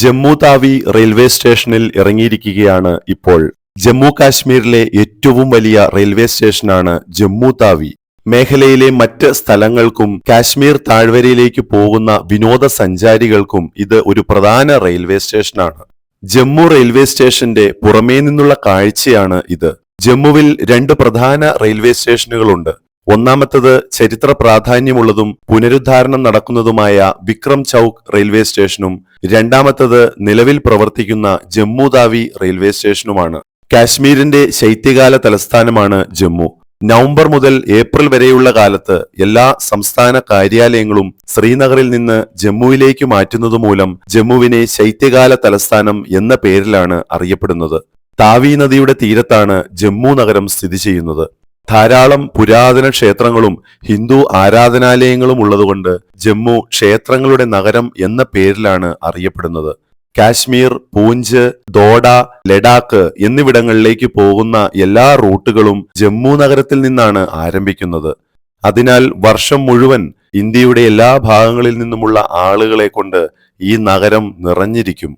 Jammu Tawi railway സ്റ്റേഷനിൽ ഇറങ്ങിയിരിക്കുകയാണ് ഇപ്പോൾ. ജമ്മു കാശ്മീരിലെ ഏറ്റവും വലിയ റെയിൽവേ സ്റ്റേഷനാണ് ജമ്മു താവി മേഖലയിലെ മറ്റ് സ്ഥലങ്ങൾക്കും കാശ്മീർ താഴ്വരയിലേക്ക് പോകുന്ന വിനോദസഞ്ചാരികൾക്കും ഇത് ഒരു പ്രധാന റെയിൽവേ സ്റ്റേഷനാണ്. ജമ്മു റെയിൽവേ സ്റ്റേഷന്റെ പുറമേ നിന്നുള്ള കാഴ്ചയാണ് ഇത്. ജമ്മുവിൽ രണ്ട് പ്രധാന റെയിൽവേ സ്റ്റേഷനുകളുണ്ട്. ഒന്നാമത്തത് ചരിത്ര പ്രാധാന്യമുള്ളതും പുനരുദ്ധാരണം നടക്കുന്നതുമായ വിക്രം ചൌക്ക് റെയിൽവേ സ്റ്റേഷനും രണ്ടാമത്തത് നിലവിൽ പ്രവർത്തിക്കുന്ന ജമ്മു താവി റെയിൽവേ സ്റ്റേഷനുമാണ്. കാശ്മീരിന്റെ ശൈത്യകാല തലസ്ഥാനമാണ് ജമ്മു. നവംബർ മുതൽ ഏപ്രിൽ വരെയുള്ള കാലത്ത് എല്ലാ സംസ്ഥാന കാര്യാലയങ്ങളും ശ്രീനഗറിൽ നിന്ന് ജമ്മുവിലേക്ക് മാറ്റുന്നത് മൂലം ജമ്മുവിനെ ശൈത്യകാല തലസ്ഥാനം എന്ന പേരിലാണ് അറിയപ്പെടുന്നത്. താവി നദിയുടെ തീരത്താണ് ജമ്മു നഗരം സ്ഥിതി ചെയ്യുന്നത്. ധാരാളം പുരാതന ക്ഷേത്രങ്ങളും ഹിന്ദു ആരാധനാലയങ്ങളും ഉള്ളതുകൊണ്ട് ജമ്മു ക്ഷേത്രങ്ങളുടെ നഗരം എന്ന പേരിലാണ് അറിയപ്പെടുന്നത്. കാശ്മീർ പൂഞ്ച് ദോഡ ലഡാക്ക് എന്നിവിടങ്ങളിലേക്ക് പോകുന്ന എല്ലാ റൂട്ടുകളും ജമ്മു നഗരത്തിൽ നിന്നാണ് ആരംഭിക്കുന്നത്. അതിനാൽ വർഷം മുഴുവൻ ഇന്ത്യയുടെ എല്ലാ ഭാഗങ്ങളിൽ നിന്നുമുള്ള ആളുകളെ കൊണ്ട് ഈ നഗരം നിറഞ്ഞിരിക്കും.